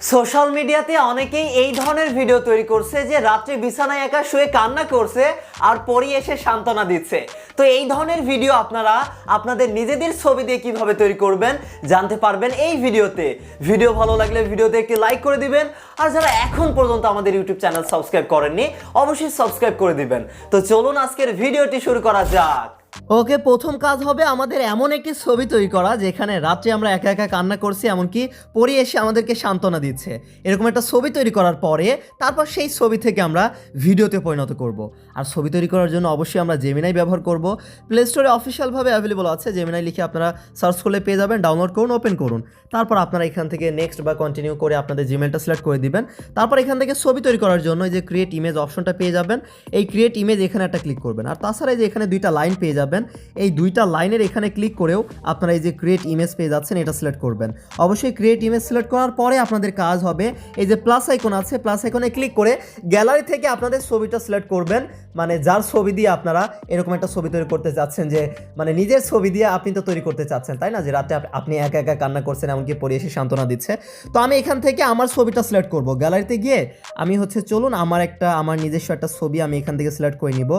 Social মিডিয়াতে অনেকেই এই ধরনের ভিডিও তৈরি করছে যে রাত্রে বিছানায় একা শুয়ে কান্না করছে আর পরি এসে সান্ত্বনা দিচ্ছে। তো এই ধরনের ভিডিও আপনারা আপনাদের নিজেদের ছবি দিয়ে কীভাবে তৈরি করবেন জানতে পারবেন এই ভিডিওতে। ভিডিও ভালো লাগলে ভিডিওতে একটি লাইক করে দিবেন। আর যারা এখন পর্যন্ত আমাদের ইউটিউব চ্যানেল সাবস্ক্রাইব করেননি, অবশ্যই সাবস্ক্রাইব করে দিবেন। তো চলুন আজকের ভিডিওটি শুরু করা যাক। ওকে, প্রথম কাজ হবে আমাদের এমন একটি ছবি তৈরি করা যেখানে রাত্রে আমরা একা একা কান্না করছি, এমনকি পরি এসে আমাদেরকে সান্ত্বনা দিচ্ছে। এরকম একটা ছবি তৈরি করার পরে তারপর সেই ছবি থেকে আমরা ভিডিওতে পরিণত করব। আর ছবি তৈরি করার জন্য অবশ্যই আমরা জেমিনাই ব্যবহার করব। প্লে স্টোরে অফিসিয়ালভাবে অ্যাভেলেবল আছে। জেমিনাই লিখে আপনারা সার্চ করলে পেয়ে যাবেন ডাউনলোড করুন ওপেন করুন। তারপর আপনারা এখান থেকে নেক্সট বা কন্টিনিউ করে আপনাদের জিমেলটা সিলেক্ট করে দিবেন। তারপর এখান থেকে ছবি তৈরি করার জন্য এই যে ক্রিয়েট ইমেজ অপশনটা পেয়ে যাবেন। এই ক্রিয়েট ইমেজ এখানে একটা ক্লিক করবেন। আর তাছাড়া যে এখানে দুইটা লাইন পেয়ে যাবেন। এই দুইটা লাইনের এখানে ক্লিক করেও আপনারা এই যে ক্রিয়েট ইমেজ পেয়ে যাচ্ছেন, এটা সিলেক্ট করবেন। অবশ্যই ক্রিয়েট ইমেজ সিলেক্ট করার পরে আপনাদের কাজ হবে, এই যে প্লাস আইকন আছে প্লাস আইকনে ক্লিক করে গ্যালারি থেকে আপনাদের ছবিটা সিলেক্ট করবেন। মানে যার ছবি দিয়ে আপনারা এরকম একটা ছবি তৈরি করতে চাচ্ছেন যে মানে নিজের ছবি দিয়ে আপনি তো তৈরি করতে চাচ্ছেন, তাই না? যে রাতে আপনি একা একা কান্না করছেন, এমনকি পরে এসে সান্ত্বনা দিচ্ছে। তো আমি এখান থেকে আমার ছবিটা সিলেক্ট করব। গ্যালারিতে গিয়ে আমি হচ্ছে চলুন, আমার একটা, আমার নিজস্ব একটা ছবি আমি এখান থেকে সিলেক্ট করে নিব।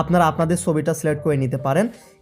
আপনারা আপনাদের ছবিটা সিলেক্ট করে নিতে পারেন।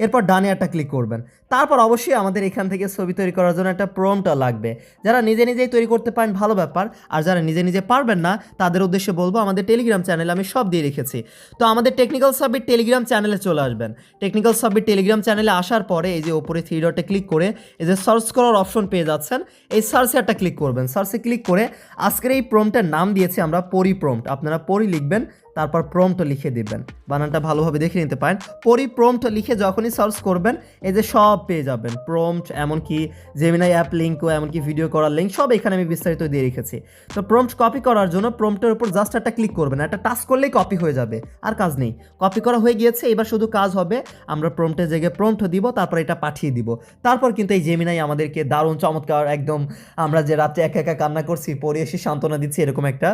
এরপর ডানে একটা ক্লিক করবেন। তারপর অবশ্যই আমাদের এখান থেকে ছবি তৈরি করার জন্য একটা প্রমটা লাগবে। যারা নিজে নিজেই তৈরি করতে পারেন, ভালো ব্যাপার। আর যারা নিজে নিজে পারবেন না, তাদের উদ্দেশ্যে বলব, আমাদের টেলিগ্রাম চ্যানেলে আমি সব দিয়ে রেখেছি। তো আমাদের টেকনিক্যাল সাবমিট টেলিগ্রাম চ্যানেলে চলে আসবেন। টেকনিক্যাল সাবমিট টেলিগ্রাম চ্যানেলে আসার পরে এই যে ওপরে থ্রি ডটে ক্লিক করে এই যে সার্চ করার অপশন পেয়ে যাচ্ছেন। এই সার্চে একটা ক্লিক করবেন। সার্চে ক্লিক করে আজকের এই প্রমটার নাম দিয়েছি আমরা পরি প্রম্পট আপনারা পরি লিখবেন তারপর প্রম্পট লিখে দিবেন। বানানটা ভালোভাবে দেখে নিতে পারেন। পরি প্রম্পট লিখে যখনই সার্চ করবেন, এই যে সব পেয়ে যাবেন। প্রম্পট এমনকি জেমিনাই অ্যাপ লিঙ্কও এমনকি ভিডিও করার লিঙ্ক সব এখানে আমি বিস্তারিত দিয়ে রেখেছি। তো প্রম্পট কপি করার জন্য প্রম্পটের উপর জাস্ট একটা ক্লিক করবেন। একটা টাচ করলেই কপি হয়ে যাবে। আর কাজ নেই। কপি করা হয়ে গিয়েছে, এবার শুধু কাজ হবে আমরা প্রম্পটের জেগে প্রম্পট দিব, তারপর এটা পাঠিয়ে দিব। তারপর কিন্তু এই জেমিনাই আমাদেরকে দারুণ চমৎকার একদম আমরা যে রাত্রে একা একা কান্না করছি পরে এসে সান্ত্বনা দিচ্ছি, এরকম একটা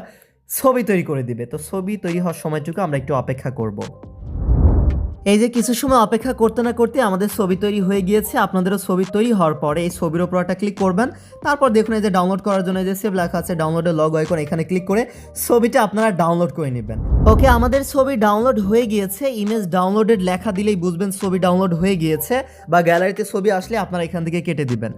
ছবি তৈরি করে দিবে। তো ছবি তৈরি হওয়ার সময়টুকু আমরা একটু অপেক্ষা করব। এই যে কিছু সময় অপেক্ষা করতে না করতে আমাদের ছবি তৈরি হয়ে গিয়েছে, আপনাদেরও ছবি তৈরি হওয়ার পরে এই ছবির ওপর একটা ক্লিক করবেন। তারপর দেখুন এই যে ডাউনলোড করার জন্য যে সেভ লেখা আছে ডাউনলোডের লগ আইকন এখানে ক্লিক করে ছবিটা আপনারা ডাউনলোড করে নেবেন। ওকে আমাদের ছবি ডাউনলোড হয়ে গিয়েছে ইমেজ ডাউনলোডেড লেখা দিলেই বুঝবেন ছবি ডাউনলোড হয়ে গিয়েছে বা গ্যালারিতে ছবি আসলে আপনারা এখান থেকে কেটে দিবেন।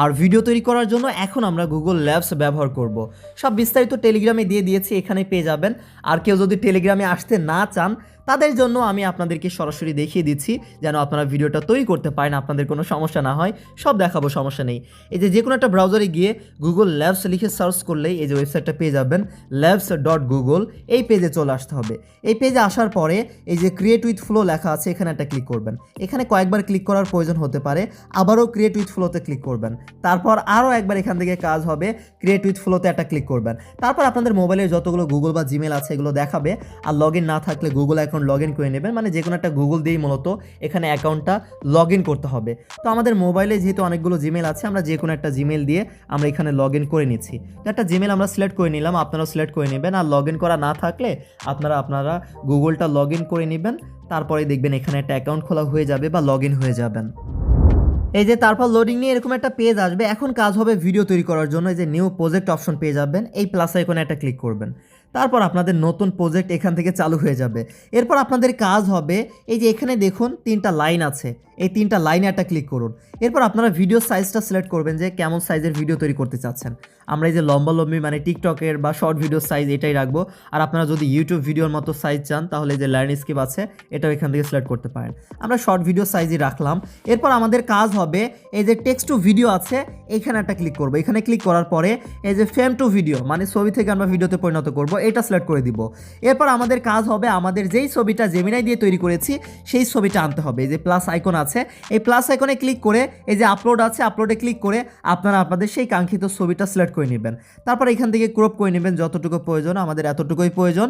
আর ভিডিও তৈরি করার জন্য এখন আমরা গুগল ল্যাবস ব্যবহার করব। সব বিস্তারিত টেলিগ্রামে দিয়ে দিয়েছি এখানে পেয়ে যাবেন। আর কেউ যদি টেলিগ্রামে আসতে না চান তাদের জন্য আমি আপনাদেরকে সরাসরি দেখিয়ে দিচ্ছি যেন আপনারা ভিডিওটা তৈরি করতে পারেন, আপনাদের কোনো সমস্যা না হয়। সব দেখাবো, সমস্যা নেই। এই যে যে কোনো একটা ব্রাউজারে গিয়ে গুগল ল্যাবস লিখে সার্চ করলেই এই যে ওয়েবসাইটটা পেয়ে যাবেন ল্যাবস ডট গুগল এই পেজে চলে আসতে হবে। এই পেজে আসার পরে এই যে ক্রিয়েট উইথ ফ্লো লেখা আছে, এখানে একটা ক্লিক করবেন। এখানে কয়েকবার ক্লিক করার প্রয়োজন হতে পারে, আবারও ক্রিয়েট উইথ ফ্লোতে ক্লিক করবেন। তারপর আরও একবার এখান থেকে কাজ হবে ক্রিয়েট উইথ ফ্লোতে একটা ক্লিক করবেন। তারপর আপনাদের মোবাইলের যতগুলো গুগল বা জিমেল আছে, এগুলো দেখাবে। আর লগ না থাকলে গুগল অ্যাকাউন্ট লগ ইন করে নেবেন মানে যে কোনো একটা গুগল দিয়েই মূলত এখানে অ্যাকাউন্টটা লগ ইন করতে হবে। তো আমাদের মোবাইলে যেহেতু অনেকগুলো জিমেল আছে, আমরা যে কোনো একটা জিমেল দিয়ে আমরা এখানে লগ ইন করে নিচ্ছি। তো একটা জিমেল আমরা সিলেক্ট করে নিলাম, আপনারাও সিলেক্ট করে নেবেন। আর লগ ইন করা না থাকলে আপনারা আপনারা গুগলটা লগ ইন করে নেবেন, তারপরে দেখবেন এখানে একটা অ্যাকাউন্ট খোলা হয়ে যাবে বা লগ ইন হয়ে যাবেন। এই যে তারপর লোডিং নিয়ে এরকম একটা পেজ আসবে, এখন কাজ হবে ভিডিও তৈরি করার জন্য, এই যে নিউ প্রজেক্ট অপশন পেয়ে যাবেন, এই প্লাস আইকনে একটা ক্লিক করবেন। তারপর আপনাদের নতুন প্রজেক্ট এখান থেকে চালু হয়ে যাবে। এরপর আপনাদের কাজ হবে, এই যে এখানে দেখুন তিনটা লাইন আছে। এই তিনটা লাইনে একটা ক্লিক করুন। এরপর আপনারা ভিডিও সাইজটা সিলেক্ট করবেন যে কেমন সাইজের ভিডিও তৈরি করতে চাচ্ছেন। আমরা এই যে লম্বা লম্বি মানে টিকটকের বা শর্ট ভিডিও সাইজ এটাই রাখব। আর আপনারা যদি ইউটিউব ভিডিওর মতো সাইজ চান, তাহলে যে ল্যান্ডস্কেপ আছে, এটাও এখান থেকে সিলেক্ট করতে পারেন। আমরা শর্ট ভিডিও সাইজই রাখলাম। এরপর আমাদের কাজ হবে এই যে টেক্সট টু ভিডিও আছে, এখানে একটা ক্লিক করব। এখানে ক্লিক করার পরে এই যে ফ্রেম টু ভিডিও মানে ছবি থেকে আমরা ভিডিওতে পরিণত করব, এটা সিলেক্ট করে দিব। এরপর আমাদের কাজ হবে, আমাদের যেই ছবিটা জেমিনাই দিয়ে তৈরি করেছি, সেই ছবিটা আনতে হবে। এই যে প্লাস আইকন আছে, এই প্লাস আইকনে ক্লিক করে এই যে আপলোড আছে আপলোডে ক্লিক করে আপনারা আপনাদের সেই কাঙ্ক্ষিত ছবিটা সিলেক্ট করে নেবেন। তারপর এখান থেকে ক্রপ করে নেবেন যতটুকু প্রয়োজন আমাদের এতটুকুই প্রয়োজন।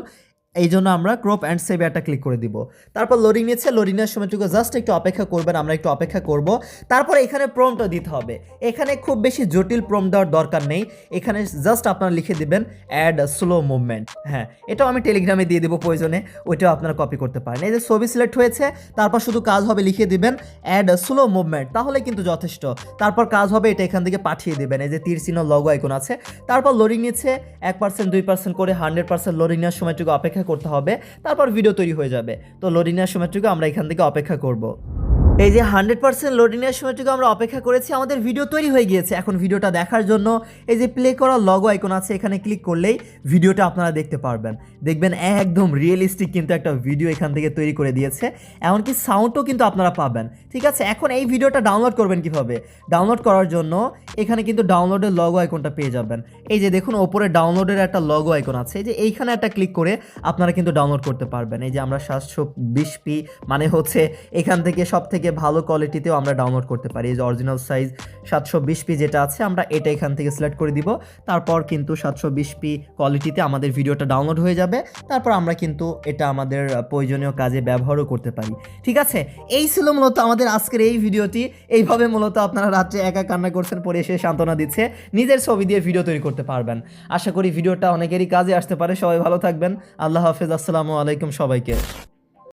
এই জন্য আমরা ক্রপ অ্যান্ড সেভ একটা ক্লিক করে দিব। তারপর লোডিং নিচ্ছে লোডিং নেওয়ার সময়টুকু জাস্ট একটু অপেক্ষা করবেন, আমরা একটু অপেক্ষা করব। তারপর এখানে প্রমটা দিতে হবে। এখানে খুব বেশি জটিল প্রম দেওয়ার দরকার নেই। এখানে জাস্ট আপনারা লিখে দিবেন অ্যাড স্লো মুভমেন্ট হ্যাঁ এটাও আমি টেলিগ্রামে দিয়ে দেবো প্রয়োজনে, ওইটাও আপনারা কপি করতে পারেন। এই যে ছবি সিলেক্ট হয়েছে, তারপর শুধু কাজ হবে লিখে দিবেন অ্যাড স্লো মুভমেন্ট তাহলে কিন্তু যথেষ্ট। তারপর কাজ হবে এটা এখান থেকে পাঠিয়ে দিবেন। এই যে তীর চিহ্ন লগো আইকন আছে। তারপর লোডিং নিচ্ছে, এক পার্সেন্ট দুই পার্সেন্ট করে হান্ড্রেড পার্সেন্ট লোডিং নেওয়ার সময়টুকু অপেক্ষা করতে হবে, তারপর ভিডিও তৈরি হয়ে যাবে। তো লোডিং নেওয়ার সময়টুকু আমরা এখান থেকে অপেক্ষা করব। এই যে হান্ড্রেড পার্সেন্ট লোডিং এর সময়টুকু আমরা অপেক্ষা করেছি, আমাদের ভিডিও তৈরি হয়ে গিয়েছে। এখন ভিডিওটা দেখার জন্য এই যে প্লে করা লগো আইকন আছে, এখানে ক্লিক করলেই ভিডিওটা আপনারা দেখতে পারবেন। দেখবেন একদম রিয়েলিস্টিক কিন্তু একটা ভিডিও এখান থেকে তৈরি করে দিয়েছে। এমনকি সাউন্ডও কিন্তু আপনারা পাবেন। ঠিক আছে, এখন এই ভিডিওটা ডাউনলোড করবেন কীভাবে? ডাউনলোড করার জন্য এখানে কিন্তু ডাউনলোডের লগো আইকনটা পেয়ে যাবেন। এই যে দেখুন, ওপরে ডাউনলোডের একটা লগো আইকন আছে। এই যে এইখানে একটা ক্লিক করে আপনারা কিন্তু ডাউনলোড করতে পারবেন। এই যে আমরা সাতশো বিশ পি মানে হচ্ছে এখান থেকে সব থেকে ভালো কোয়ালিটিতেও আমরা ডাউনলোড করতে পারি। এই যে অরিজিনাল সাইজ সাতশো বিশ পি যেটা আছে, আমরা এটা এখান থেকে সিলেক্ট করে দিব। তারপর কিন্তু সাতশো বিশ পি কোয়ালিটিতে আমাদের ভিডিওটা ডাউনলোড হয়ে যাবে। তারপর আমরা কিন্তু এটা আমাদের প্রয়োজনীয় কাজে ব্যবহারও করতে পারি। ঠিক আছে? এই ছিল মূলত আমাদের আজকের এই ভিডিওটি এইভাবে মূলত আপনারা রাত্রে একা কান্না করছেন পরে এসে সান্ত্বনা দিচ্ছে। নিজের ছবি দিয়ে ভিডিও তৈরি করতে পারবেন। আশা করি ভিডিওটা অনেকেরই কাজে আসতে পারে। সবাই ভালো থাকবেন। আল্লাহ হাফেজ। আসসালামু আলাইকুম সবাইকে।